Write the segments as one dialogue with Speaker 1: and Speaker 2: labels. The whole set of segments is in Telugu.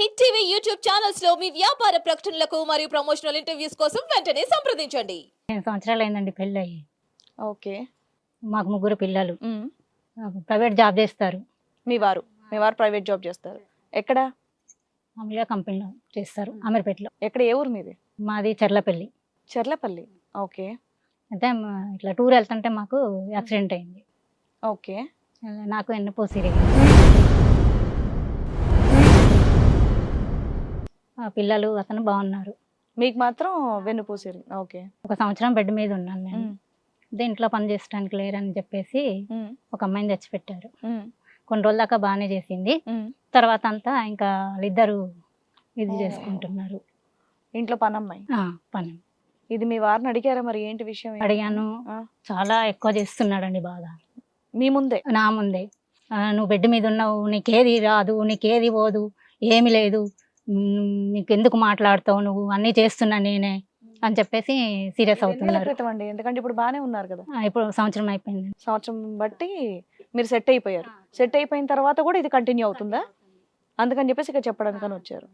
Speaker 1: హిట్ టీవీ యూట్యూబ్ ఛానల్స్లో మీ వ్యాపార ప్రకటనలకు మరియు ప్రమోషనల్ ఇంటర్వ్యూస్ కోసం వెంటనే సంప్రదించండి.
Speaker 2: పదిహేను సంవత్సరాలు అయిందండి పెళ్ళి అయ్యి
Speaker 3: ఓకే.
Speaker 2: మాకు ముగ్గురు పిల్లలు.
Speaker 3: మ్మ్.
Speaker 2: ప్రైవేట్ జాబ్ చేస్తారు.
Speaker 3: మీ వారు మీ వారు ప్రైవేట్ జాబ్ చేస్తారు. ఎక్కడ?
Speaker 2: మామూలుగా కంపెనీలో చేస్తారు అమీర్పేటలో.
Speaker 3: ఎక్కడ ఏ ఊరు మీది?
Speaker 2: మాది చెర్లపల్లి.
Speaker 3: చెర్లపల్లి. ఓకే.
Speaker 2: అయితే మా- ఇట్లా టూర్ వెళ్తుంటే మాకు యాక్సిడెంట్ అయింది.
Speaker 3: ఓకే.
Speaker 2: నాకు ఎన్నపోసిరి ఆ పిల్లలు అతను బాగున్నారు.
Speaker 3: మీకు మాత్రం వెన్నుపూసిరి ఓకే.
Speaker 2: ఒక సంవత్సరం బెడ్ మీద ఉన్నాను నేను. ఇంట్లో పని చేసడానికి లేరని చెప్పేసి. ఒక అమ్మాయిని తెచ్చిపెట్టారు. కొన్ని రోజుల దాకా బాగానే చేసింది. తర్వాత అంతా ఇంకా వాళ్ళిద్దరు ఇది చేసుకుంటున్నారు.
Speaker 3: ఇంట్లో పనమ్మాయి?
Speaker 2: ఆ, పని.
Speaker 3: ఇది మీ వారిని అడిగారా మరి? ఏంటి విషయం? ఏంటి?
Speaker 2: అడిగాను.
Speaker 3: ఆ.
Speaker 2: చాలా ఎక్కువ చేస్తున్నాడండి బాగా
Speaker 3: మీ ముందే?
Speaker 2: నా ముందే. ఆ, నువ్వు బెడ్ మీద ఉన్నావు నీకేది రాదు నీకేది పోదు ఏమి లేదు. నీకెందుకు మాట్లాడతావు నువ్వు? అన్నీ చేస్తున్నా నేనే అని చెప్పేసి సీరియస్ అవుతున్నారు.
Speaker 3: అండి ఎందుకంటే ఇప్పుడు బానే ఉన్నారు కదా.
Speaker 2: ఇప్పుడు సంవత్సరం అయిపోయింది.
Speaker 3: సంవత్సరం బట్టి మీరు సెట్ అయిపోయారు. సెట్ అయిపోయిన తర్వాత కూడా ఇది కంటిన్యూ అవుతుందా? అందుకని చెప్పేసి ఇక్కడ చెప్పడానికని వచ్చారు.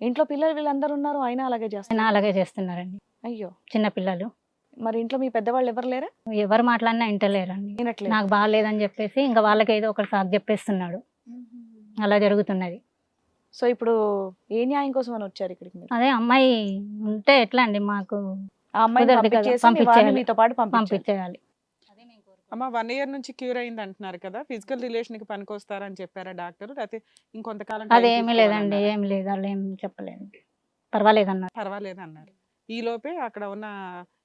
Speaker 3: ఇంట్లో పిల్లలు వీళ్ళందరూ ఉన్నారు అయినా అలాగే చేస్తారు
Speaker 2: ఆయన అలాగే చేస్తున్నారండి.
Speaker 3: అయ్యో.
Speaker 2: చిన్న పిల్లలు.
Speaker 3: మరి ఇంట్లో మీ పెద్దవాళ్ళు ఎవరు లేరా?
Speaker 2: ఎవరు మాట్లాడినా ఇంటలేరండి. నాకు బాగాలేదని చెప్పేసి ఇంకా వాళ్ళకి ఏదో ఒకటి సాకు చెప్పేస్తున్నాడు. అలా జరుగుతున్నది.
Speaker 3: సో ఇప్పుడు ఏ న్యాయం కోసం అని వచ్చారు ఇక్కడికి మీరు?
Speaker 2: అదే అమ్మాయి ఉంటే ఎట్లా అండి మాకు
Speaker 3: ఆ అమ్మాయిని
Speaker 2: కుదరదు కదా,
Speaker 3: పంపించేసి మీ వారిని
Speaker 2: పంపించేయాలి.
Speaker 3: మీతో పాటు
Speaker 2: పంపించేయాలి.
Speaker 4: అమ్మ వన్ ఇయర్ నుంచి క్యూర్ అయింది అంటున్నారు కదా ఫిజికల్ రిలేషన్కి పనికొస్తారని చెప్పారా డాక్టర్? లేకపోతే ఇంకొంతకాలం time
Speaker 2: అదేమీ లేదండి
Speaker 4: తీసుకోవాలన్నారా?
Speaker 2: ఏమి లేదు వాళ్ళు ఏం చెప్పలేదు. పర్వాలేదన్నారు.
Speaker 4: పర్వాలేదు అన్నారు ఈ లోపే అక్కడ ఉన్న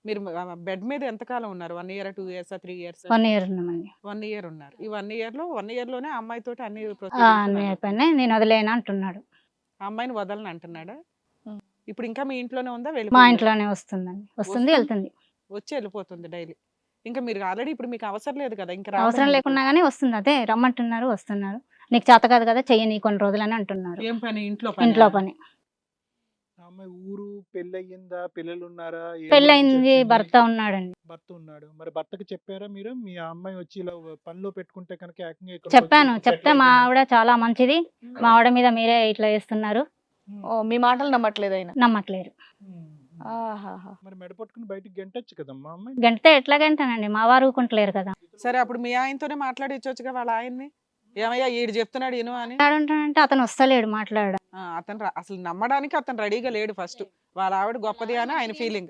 Speaker 4: మీరు బెడ్ మీద ఎంతకాలం ఉన్నారు? One year two years three years?
Speaker 2: One year ఉన్నామండి.
Speaker 4: వన్ ఇయర్ ఉన్నారు. ఈ వన్ ఇయర్లో వన్ ఇయర్లోనే ఆ అమ్మాయితోటి అన్ని.
Speaker 2: అయిపోయినాయి. నేను వదిలేను అంటున్నాడు.
Speaker 4: అమ్మాయిని వదలని అంటున్నాడా. ఇప్పుడు ఇంకా మీ ఇంట్లోనే ఉందా?
Speaker 2: మా
Speaker 4: వెళ్ళిపోయిందా?
Speaker 2: ఇంట్లోనే వస్తుందండి. వస్తుంది. వెళ్తుంది.
Speaker 4: వచ్చి వెళ్ళిపోతుంది డైలీ. ఇంకా మీరు ఆల్రెడీ ఇప్పుడు మీకు అవసరం లేదు కదా? ఇంకా
Speaker 2: అవసరం లేకున్నా కానీ వస్తుంది. అదే రమ్మంటున్నారు వస్తున్నారు. నీకు చేత కాదు కదా చెయ్యి నీ కొన్ని రోజులని అంటున్నారు.
Speaker 4: ఏం పని? ఇంట్లో
Speaker 2: ఇంట్లో పని.
Speaker 5: అమ్మాయి ఊరు పెళ్ళయిందా? పిల్లలు ఉన్నారా ఏ ఊరు వచ్చింది?
Speaker 2: భర్త ఉన్నాడండి.
Speaker 5: భర్త ఉన్నాడు. మరి భర్తకి చెప్పారా మీరు? మీ అమ్మాయి వచ్చి ఇలా పనిలో పెట్టుకుంటే కనుక ఏకంగా ఇక్కడికి
Speaker 2: చెప్పాను. చెప్తే మా? ఆవిడ చాలా మంచిది. మా ఆవిడ మీద మీరే ఇట్లా చేస్తున్నారు.
Speaker 3: ఓ, మీ మాటలు నమ్మట్లేదు ఆయన.
Speaker 2: నమ్మట్లేరు
Speaker 5: ఉమ్.
Speaker 3: ఆహాహా.
Speaker 5: మరి మెడ పట్టుకుని బయటికి గెంటొచ్చు కదమ్మా అమ్మాయి?
Speaker 2: గంటే ఎట్లా గంటానండి? మా వారు ఊరుకుంటలేరు కదా.
Speaker 4: సరే అప్పుడు మీ ఆయనతోనే మాట్లాడించవచ్చుగా వాళ్ళ ఆయన్ని? ఏమయ్యా ఈడు చెప్తున్నాడు ఇను అని?
Speaker 2: ఉంటాడంటే అతను వస్తలేడు మాట్లాడడం
Speaker 4: ఆ, అతను ర- అసలు నమ్మడానికి అతను రెడీగా లేడు ఫస్ట్. వాళ్ళ ఆవిడ గొప్పది అని ఆయన ఫీలింగ్.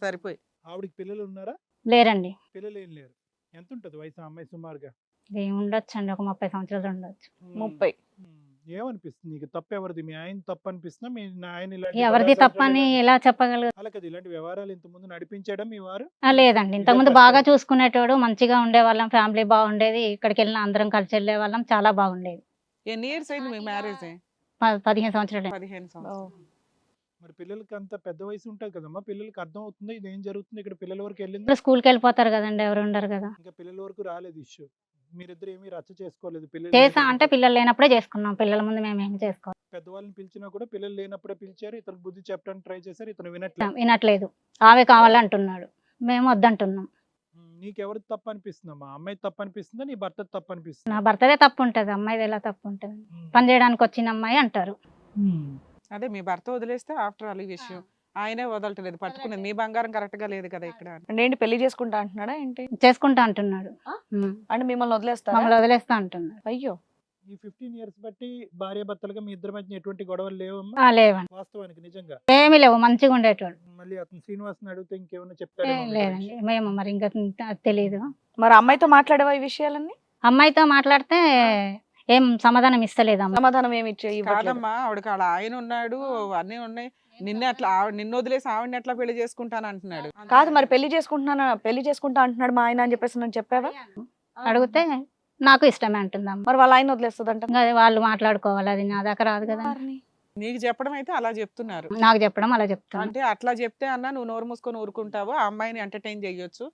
Speaker 4: సరిపోయి.
Speaker 5: ఆవిడకి పిల్లలు ఉన్నారా?
Speaker 2: లేరండి.
Speaker 5: పిల్లలు ఏం లేరు. ఎంత ఉంటుంది వయసు అమ్మాయి సుమారుగా?
Speaker 2: ఉండొచ్చు అండి ఒక ముప్పై సంవత్సరాలు ఉండొచ్చు.
Speaker 3: ముప్పై.
Speaker 5: ఏమనిపిస్తుంది నీకు? తప్పు ఎవరిది? మీ ఆయన తప్పు అనిపిస్తుందా మీ ఆయన
Speaker 2: ఎవరిది తప్పని ఎలా చెప్పగలరు?
Speaker 5: అలా కదా ఇలాంటి వ్యవహారాలు ఇంత ముందు నడిపించడం మీ వారు?
Speaker 2: ఆ, లేదండి. ఇంతకుముందు
Speaker 5: ఇదే
Speaker 2: బాగా. చూసుకునేటోడు మంచిగా ఉండేవాళ్ళం ఫ్యామిలీ బాగుండేది ఇక్కడికి వెళ్ళిన అందరం కలిసి వెళ్ళే వాళ్ళం చాలా బాగుండేది.
Speaker 4: ఎన్ని ఇయర్స్ అయింది మీ మ్యారేజ్?
Speaker 2: పదిహేను సంవత్సరాలు.
Speaker 4: పదిహేను. సంవత్సరాలు.
Speaker 5: మరి పిల్లలకి అంత పెద్ద వయసు ఉంటుంది కదమ్మా. పిల్లలకి అర్థం అవుతుంది ఇది ఏం జరుగుతుంది ఇక్కడ పిల్లల వరకు వెళ్ళింది?
Speaker 2: స్కూల్కి వెళ్ళిపోతారు కదండి ఎవరు ఉండరు కదా.
Speaker 5: ఇంకా పిల్లల వరకు రాలేదు ఇష్యూ. మీరిద్దరు ఏమీ రచ్చ చేసుకోలేదు. పిల్లలు
Speaker 2: చేసా. అంటే పిల్లలు లేనప్పుడే చేసుకున్నాం. పిల్లల ముందు మేము ఏమి చేసుకోవాలి
Speaker 5: పెద్దవాళ్ళని పిలిచినా కూడా పిల్లలు లేనప్పుడే పిలిచారు. ఇతను బుద్ధి చెప్పడానికి ట్రై చేశారు. ఇతను వినట్లేదు
Speaker 2: వినట్లేదు. ఆమె కావాలంటున్నాడు. మేము వద్దంటున్నాం.
Speaker 5: ఉమ్, నీకెవరిది తప్పు అనిపిస్తుందమ్మా అమ్మాయి తప్పు అనిపిస్తుందా నీ భర్త తప్పు అనిపిస్తుంది
Speaker 2: నా భర్తదే తప్పు ఉంటుంది అమ్మాయిది ఎలా తప్పు ఉంటుంది పని చేయడానికి వచ్చిన అమ్మాయి అంటారు.
Speaker 4: అదే మీ భర్త వదిలేస్తే ఆఫ్టర్ ఆల్ ఈ విషయం. ఆయనే వదలట్లేదు పట్టుకునేది. మీ బంగారం కరెక్ట్గా లేదు కదా ఇక్కడ.
Speaker 3: అంటే ఏంటి పెళ్ళి చేసుకుంటా అంటున్నాడా ఏంటి?
Speaker 2: చేసుకుంటా అంటున్నాడు.
Speaker 3: అంటే మిమ్మల్ని వదిలేస్తారా
Speaker 2: మమ్మల్ని వదిలేస్తా అంటున్నాడు.
Speaker 3: అయ్యో.
Speaker 5: ఈ ఫిఫ్టీన్ ఇయర్స్ బట్టి భార్య భర్తలుగా మీ ఇద్దరి మధ్య ఎటువంటి గొడవలు
Speaker 2: ఆ, లేవండి.
Speaker 5: వాస్తవానికి నిజంగా.
Speaker 2: ఏమీ లేవు మంచిగా ఉండేటోడు
Speaker 5: మళ్ళీ అతను శ్రీనివాస్ని అడిగితే ఇంకేమైనా చెప్తాడు
Speaker 2: మేము మరి ఇంకా త- తెలీదు.
Speaker 3: మరి అమ్మాయితో మాట్లాడేవా ఈ విషయాలన్నీ?
Speaker 2: అమ్మాయితో మాట్లాడితే ఏం సమాధానం ఇస్తలేదు అమ్మ.
Speaker 3: సమాధానం ఏమి ఇచ్చే ఇవ్వట్లేదు?
Speaker 4: కాదమ్మా ఆవిడకి వాళ్ళ ఆయన ఉన్నాడు అన్నీ ఉన్నాయి. నిన్నే అట్లా ఆవిడ నిన్ను వదిలేసి ఆవిడని ఎట్లా పెళ్ళి చేసుకుంటాను అంటున్నాడు.
Speaker 3: కాదు మరి పెళ్ళి చేసుకుంటున్నానా పెళ్ళి చేసుకుంటా అంటున్నాడు మా ఆయన అని చెప్పేసి నేను చెప్పావా?
Speaker 2: అడిగితే నాకు ఇష్టమే అంటుంది అమ్మ
Speaker 3: మరి వాళ్ళ ఆయన వదిలేస్తుందంట?
Speaker 2: ఇంకా అది వాళ్ళు మాట్లాడుకోవాలి అది నా దాకా రాదు కదా.
Speaker 4: నీకు చెప్పడం అయితే అలా చెప్తున్నారు.
Speaker 2: నాకు చెప్పడం అలా చెప్తాను.
Speaker 4: అంటే అట్లా చెప్తే అన్న నువ్వు నోరు మూసుకొని ఊరుకుంటావు ఆ అమ్మాయిని ఎంటర్టైన్ చేయొచ్చు.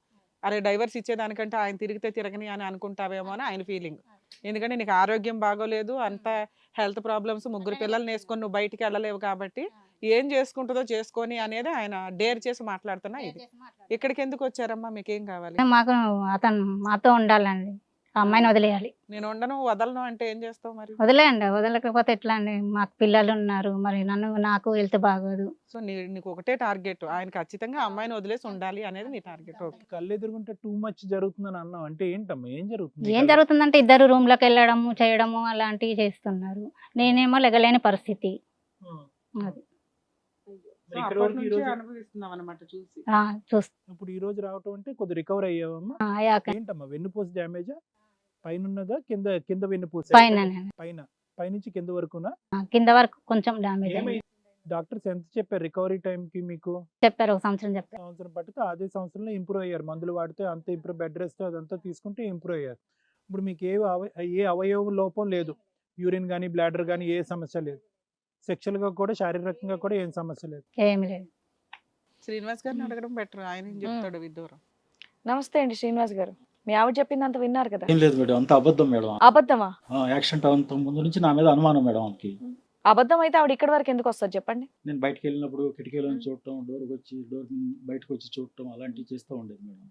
Speaker 4: అరే డైవర్స్ ఇచ్చేదానికంటే ఆయన తిరిగితే తిరగని అని అనుకుంటావేమో అని ఆయన ఫీలింగ్ ఎందుకంటే నీకు ఆరోగ్యం బాగోలేదు అంత హెల్త్ ప్రాబ్లమ్స్ ముగ్గురు పిల్లల్ని వేసుకొని నువ్వు బయటికి వెళ్ళలేవు కాబట్టి ఏం చేసుకుంటుందో చేసుకొని అనేది ఆయన డేర్ చేసి మాట్లాడుతున్నా ఇది. ఇక్కడికి ఎందుకు వచ్చారమ్మా? మీకేం కావాలి?
Speaker 2: మాకు అతను మాతో ఉండాలండి. ఆ అమ్మాయిని వదిలేయాలి.
Speaker 4: నేను ఉండను వదలను అంటే ఏం చేస్తావు మరి?
Speaker 2: వదిలేయండి వదలకపోతే ఎట్లా అండి? మాకు పిల్లలు ఉన్నారు మరి నన్ను నాకు వెళ్తే బాగోదు.
Speaker 4: సో నీ నీకు ఒకటే టార్గెట్ ఆయన ఖచ్చితంగా అమ్మాయిని వదిలేసి ఉండాలి అనేది నీ టార్గెట్ ఓకే.
Speaker 5: కళ్ళు ఎదురుకుంటే టూ మచ్ జరుగుతుందని అన్నావు. అంటే ఏంటమ్మా ఏం జరుగుతుంది?
Speaker 2: ఏం జరుగుతుందంటే ఇద్దరు రూమ్లోకి వెళ్ళడము చేయడము అలాంటివి చేస్తున్నారు. నేనేమో లెగలేని పరిస్థితి. అది.
Speaker 4: సో
Speaker 5: ఇక్కడ
Speaker 4: అప్పటి
Speaker 5: వరకు ఈ
Speaker 4: నుంచి
Speaker 5: రోజు
Speaker 4: అనుభవిస్తున్నాం అనమాట చూసి.
Speaker 2: ఆ, చూస్
Speaker 5: ఇప్పుడు ఈ రోజు రావటం అంటే కొద్ది రికవర్ అయ్యావమ్మా?
Speaker 2: ఆ, అయ్యాక.
Speaker 5: ఏంటమ్మా వెన్నుపూస డ్యామేజ్? పైన ఉన్నదా కింద కింద వెన్నుపూస
Speaker 2: పైన
Speaker 5: పైన. పైనుంచి కింద వరకునా?
Speaker 2: కింద వరకు కొంచెం డామేజ్
Speaker 5: డాక్టర్స్ ఎంత చెప్పారు రికవరీ టైం కి మీకు?
Speaker 2: చెప్పారు ఒక సంవత్సరం చెప్పారు.
Speaker 5: సంవత్సరం పట్టితే అదే సంవత్సరంలో ఇంప్రూవ్ అయ్యారు. మందులు వాడితే అంత ఇంప్రూవ్ బెడ్ రెస్ట్ అదంతా తీసుకుంటే ఇంప్రూవ్ అయ్యారు. ఇప్పుడు మీకు ఏ ఏ అవయవ లోపం లేదు. యూరిన్ కానీ బ్లాడర్ కానీ ఏ సమస్య లేదు. సెక్షువల్గా కూడా శారీరకంగా కూడా ఏం సమస్య లేదు.
Speaker 2: ఏమి లేదు.
Speaker 4: శ్రీనివాస్ గారిని అడగడం బెటర్. ఆయన ఏం చెప్తాడు విదూరం
Speaker 3: నమస్తే అండి శ్రీనివాస్ గారు. మీ ఆవిడ చెప్పిందంత విన్నారు కదా?
Speaker 6: ఏం లేదు మేడం అంత అబద్ధం మేడం
Speaker 3: అబద్ధమా?
Speaker 6: యాక్సిడెంట్ అంత ముందు నుంచి నా మీద అనుమానం మేడం ఆమెకి.
Speaker 3: అబద్ధం అయితే ఆవిడ ఇక్కడి వరకు ఎందుకు వస్తుంది చెప్పండి?
Speaker 6: నేను బయటకు వెళ్ళినప్పుడు కిటికీలో నుంచి చూడటం డోర్కి వచ్చి డోర్ బయటకు వచ్చి చూడటం అలాంటివి చేస్తూ ఉండేది మేడం.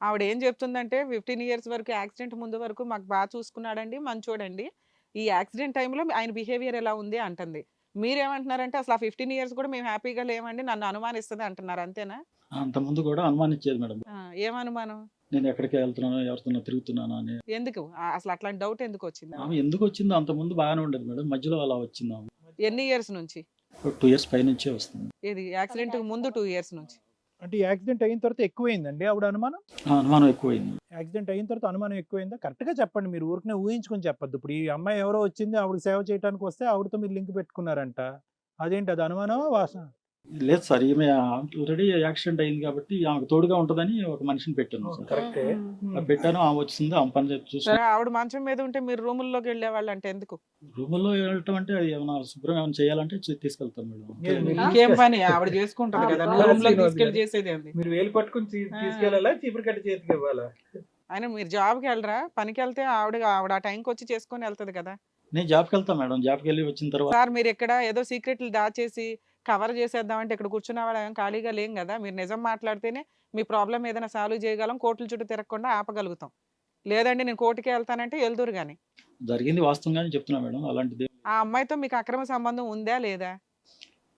Speaker 4: ఆవిడ ఏం చెప్తుందంటే ఫిఫ్టీన్ ఇయర్స్ వరకు యాక్సిడెంట్ ముందు వరకు మాకు బాగా చూసుకున్నాడండి మంచోడండి. ఈ యాక్సిడెంట్ టైంలో ఆయన బిహేవియర్ ఎలా ఉంది? అంటుంది. మీరేమంటున్నారంటే అసలు ఆ ఫిఫ్టీన్ ఇయర్స్ కూడా మేము హ్యాపీగా లేమండి నన్ను అనుమానిస్తుంది అంటున్నారు అంతేనా?
Speaker 6: అంత ముందు కూడా అనుమానించేది మేడం.
Speaker 4: ఆ, ఏం అనుమానం
Speaker 6: నేను ఎక్కడికి వెళ్తున్నానో ఎవరితో తిరుగుతున్నాను అని.
Speaker 4: ఎందుకు? అసలు అట్లాంటి డౌట్ ఎందుకు వచ్చింది?
Speaker 6: ఆమె ఎందుకు వచ్చిందో అంత ముందు బాగానే ఉండేది మేడం. మధ్యలో అలా వచ్చింది ఆమె.
Speaker 4: ఎన్ని ఇయర్స్ నుంచి?
Speaker 6: టూ ఇయర్స్ పైనుంచే వస్తుంది.
Speaker 4: ఇది యాక్సిడెంట్ ముందు టూ ఇయర్స్ నుంచి?
Speaker 5: అంటే యాక్సిడెంట్ అయిన తర్వాత ఎక్కువైందండి ఆవిడ అనుమానం?
Speaker 6: అనుమానం ఎక్కువైంది.
Speaker 5: యాక్సిడెంట్ అయిన తర్వాత అనుమానం ఎక్కువైందా? కరెక్ట్గా చెప్పండి మీరు. ఊరికనే ఊహించుకొని చెప్పొద్దు. ఇప్పుడు ఈ అమ్మాయి ఎవరో వచ్చింది ఆవిడ సేవ చేయడానికి వస్తే ఆవిడతో మీరు లింక్ పెట్టుకున్నారంట. అదేంటి అది? అనుమానం వాసన?
Speaker 6: లేదు సార్ ఈమె ఆల్రెడీ యాక్సిడెంట్ అయింది కాబట్టి ఆమెకు తోడుగా ఉంటుందని ఒక మనిషిని పెట్టాను సార్.
Speaker 5: కరెక్టే.
Speaker 6: ఆ పెట్టాను ఆమె వచ్చింది ఆమె పని చూసి
Speaker 4: సరే ఆవిడ మంచం మీద ఉంటే మీరు రూముల్లోకి వెళ్ళేవాళ్ళు అంటే ఎందుకు?
Speaker 6: రూముల్లో వెళ్ళటం అంటే అది ఏమైనా శుభ్రం ఏమైనా చేయాలంటే చే- తీసుకెళ్తాం మేడం.
Speaker 5: మీరు- మీరు
Speaker 4: ఇంకేం పని? ఆవిడ చేసుకుంటది కదా నువ్వు రూమ్లోకి తీసుకెళ్ళి చేసేది ఏంది?
Speaker 5: మీరు వేలు పట్టుకుని తీ-. తీసుకెళ్ళాలా? చీపురు కట్టి చేతికి ఇవ్వాలా?
Speaker 4: ఆయన మీరు జాబ్కి వెళ్ళరా? పనికి వెళ్తే ఆవిడ ఆవిడ ఆ టైంకి వచ్చి చేసుకొని వెళ్తది కదా.
Speaker 6: నేను జాబ్కి వెళ్తాను మేడం జాబ్కి వెళ్ళి వచ్చిన తర్వాత.
Speaker 4: సార్ మీరు ఇక్కడ ఏదో సీక్రెట్లు దాచేసి కవర్ చేసేద్దామంటే ఇక్కడ కూర్చున్న వాళ్ళ ఏం ఖాళీగా లేం కదా. మీరు నిజం మాట్లాడితేనే మీ ప్రాబ్లం ఏదైనా సాల్వ్ చేయగలం కోర్టుల చుట్టూ తిరగకుండా ఆపగలుగుతాం. లేదండి నేను కోర్టుకి వెళ్తానంటే వెళ్దురు కానీ
Speaker 6: జరిగింది వాస్తవంగానే చెప్తున్నా మేడం అలాంటిది
Speaker 4: ఆ అమ్మాయితో మీకు అక్రమ సంబంధం ఉందా లేదా?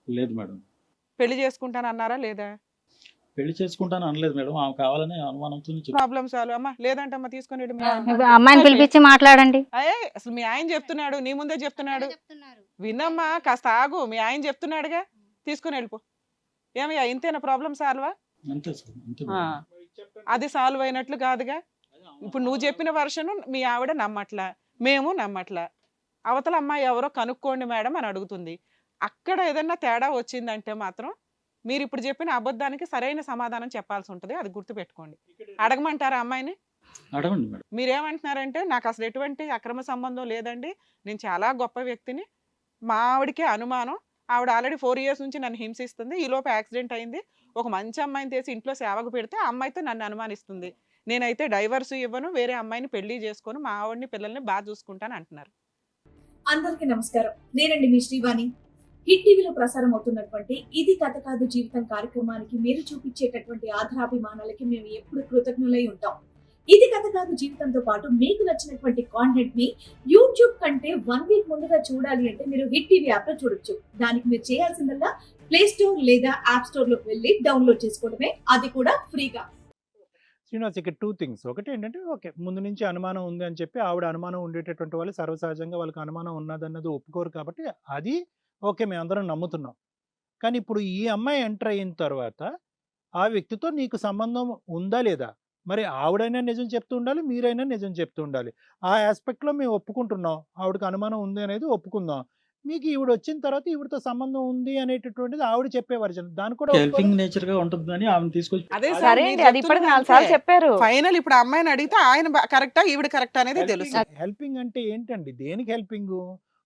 Speaker 6: లేదు మేడం.
Speaker 4: పెళ్ళి చేసుకుంటానన్నారా లేదా?
Speaker 6: పెళ్ళి చేసుకుంటాను అనలేదు మేడం ఆమె కావాలని అనుమానంతో
Speaker 4: ప్రాబ్లం సాల్వ్ అమ్మా లేదంటే అమ్మా తీసుకొని వెళ్ళు మీ ఆయన.
Speaker 2: ఇప్పుడు అమ్మాయిని పిలిపించి మాట్లాడండి.
Speaker 4: అయ్యే అసలు మీ ఆయన చెప్తున్నాడు నీ ముందే చెప్తున్నాడు. వినమ్మా కాస్త ఆగు మీ ఆయన చెప్తున్నాడుగా. తీసుకుని వెళ్ళిపో. ఏమయ్యా ఇంతేనా ప్రాబ్లం సాల్వా. అది సాల్వ్ అయినట్లు కాదుగా. ఇప్పుడు నువ్వు చెప్పిన వర్షన్ మీ ఆవిడ నమ్మట్లా మేము నమ్మట్లా. అవతల అమ్మాయి ఎవరో కనుక్కోండి మేడం అని అడుగుతుంది. అక్కడ ఏదన్నా తేడా వచ్చిందంటే మాత్రం మీరు ఇప్పుడు చెప్పిన అబద్ధానికి సరైన సమాధానం చెప్పాల్సి ఉంటుంది అది గుర్తుపెట్టుకోండి. అడగమంటారా అమ్మాయిని?
Speaker 6: అడగండి మేడం.
Speaker 4: మీరేమంటున్నారంటే నాకు అసలు ఎటువంటి అక్రమ సంబంధం లేదండి. నేను చాలా గొప్ప వ్యక్తిని. మా ఆవిడకే అనుమానం. ఆవిడ ఆల్రెడీ ఫోర్ ఇయర్స్ నుంచి నన్ను హింసిస్తుంది. ఈ లోపు యాక్సిడెంట్ అయింది. ఒక మంచి అమ్మాయిని తీసి ఇంట్లో సేవకు పెడితే అమ్మాయితో నన్ను అనుమానిస్తుంది. నేనైతే డైవర్స్ ఇవ్వను వేరే అమ్మాయిని పెళ్ళి చేసుకొని మా ఆవిడని పిల్లల్ని బాగా చూసుకుంటాను అంటున్నారు.
Speaker 7: అందరికీ నమస్కారం. నేనండి మీ శ్రీవాణి. హిట్ టీవీలో ప్రసారం అవుతున్నటువంటి ఇది కథ కాదు జీవితం కార్యక్రమానికి మీరు చూపించేటటువంటి ఆధారాభిమానాలకి మేము ఎప్పుడు కృతజ్ఞులై ఉంటాం. ఇది కథ కాదు జీవితంతో పాటు మీకు నచ్చినటువంటి కాంటెంట్ని యూట్యూబ్ కంటే వన్ వీక్ ముందుగా చూడాలి అంటే మీరు హిట్ టీవీ యాప్లో చూడొచ్చు. దానికి మీరు చేయాల్సిందల్లా ప్లే స్టోర్ లేదా యాప్ స్టోర్లోకి వెళ్ళి డౌన్లోడ్ చేసుకోవడమే. అది కూడా ఫ్రీగా.
Speaker 5: శ్రీనివాస్ ఇక్కడ టూ థింగ్స్ ఒకటి ఏంటంటే ఓకే ముందు నుంచి అనుమానం ఉంది అని చెప్పి ఆవిడ అనుమానం ఉండేటటువంటి వాళ్ళు సర్వసహజంగా వాళ్ళకి అనుమానం ఉన్నదన్నది ఒప్పుకోరు కాబట్టి అది ఓకే మేమందరం నమ్ముతున్నాం. కానీ ఇప్పుడు ఈ అమ్మాయి ఎంటర్ అయిన తర్వాత ఆ వ్యక్తితో నీకు సంబంధం ఉందా లేదా? మరి ఆవిడైనా నిజం చెప్తూ ఉండాలి మీరైనా నిజం చెప్తూ ఉండాలి. ఆ ఆస్పెక్ట్లో మేము ఒప్పుకుంటున్నాం. ఆవిడకి అనుమానం ఉంది అనేది ఒప్పుకుందాం. మీకు ఈవిడ వచ్చిన తర్వాత ఈవిడతో సంబంధం ఉంది అనేటటువంటిది ఆవిడ చెప్పే వర్జన్. దాని కూడా
Speaker 6: హెల్పింగ్ నేచర్గా ఉంటుందని ఆమె తీసుకొచ్చి
Speaker 4: అదే సార్
Speaker 3: అది ఇప్పటికి నాలుగు సార్లు చెప్పారు.
Speaker 4: ఫైనల్ ఇప్పుడు అమ్మాయిని అడిగితే ఆయన కరెక్టా? ఈవిడ కరెక్టా అనేది తెలుసు.
Speaker 5: హెల్పింగ్ అంటే ఏంటండి? దేనికి హెల్పింగ్?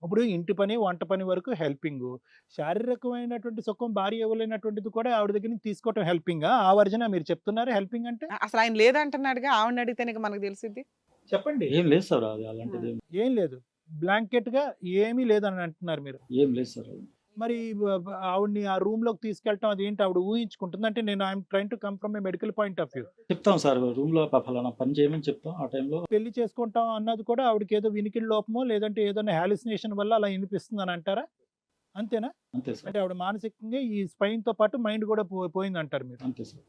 Speaker 5: ఇప్పుడు ఇంటి పని వంట పని వరకు హెల్పింగ్. శారీరకమైనటువంటి సుఖం భార్య ఇవ్వలేనటువంటిది కూడా ఆవిడ దగ్గర నుంచి తీసుకోవటం హెల్పింగ్? ఆ వర్జన మీరు చెప్తున్నారు హెల్పింగ్ అంటే?
Speaker 4: అసలు ఆయన లేదంటున్నాడుగా? ఆవిడని అడిగితే నీకు మనకు తెలిసింది
Speaker 5: చెప్పండి.
Speaker 6: ఏం లేదు సార్ అలాంటిది ఏం-
Speaker 5: లేదు. బ్లాంకెట్గా ఏమీ లేదని అంటున్నారు మీరు.
Speaker 6: ఏం లేదు సార్.
Speaker 5: మరి ఆవిడ్ని ఆ రూమ్లోకి తీసుకెళ్ళటం అది ఏంటి ఆవిడ ఊహించుకుంటుంది. అంటే నేను I'm train to come from a medical point of view.
Speaker 6: చెప్తాం సార్. రూమ్లో ఫలానా పని చేయమని చెప్తాం. ఆ టైంలో
Speaker 5: పెళ్ళి చేసుకుంటాం అన్నది కూడా ఆవిడకి ఏదో వినికిడి లోపమో లేదంటే ఏదైనా హాలిసినేషన్ వల్ల అలా వినిపిస్తుంది అని అంటారా? అంతేనా?
Speaker 6: అంతే సార్.
Speaker 5: అంటే ఆవిడ మానసికంగా ఈ స్పైన్తో పాటు మైండ్ కూడా పో- పోయింది అంటారు మీరు.
Speaker 6: అంతే సార్.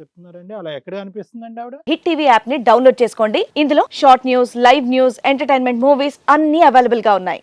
Speaker 5: చెప్తున్నారండి. అలా ఎక్కడ అనిపిస్తుందండి ఆవిడ?
Speaker 3: హిట్ టీవీ యాప్ని డౌన్లోడ్ చేసుకోండి. ఇందులో short news live news entertainment movies అన్ని అవైలబుల్గా ఉన్నాయి.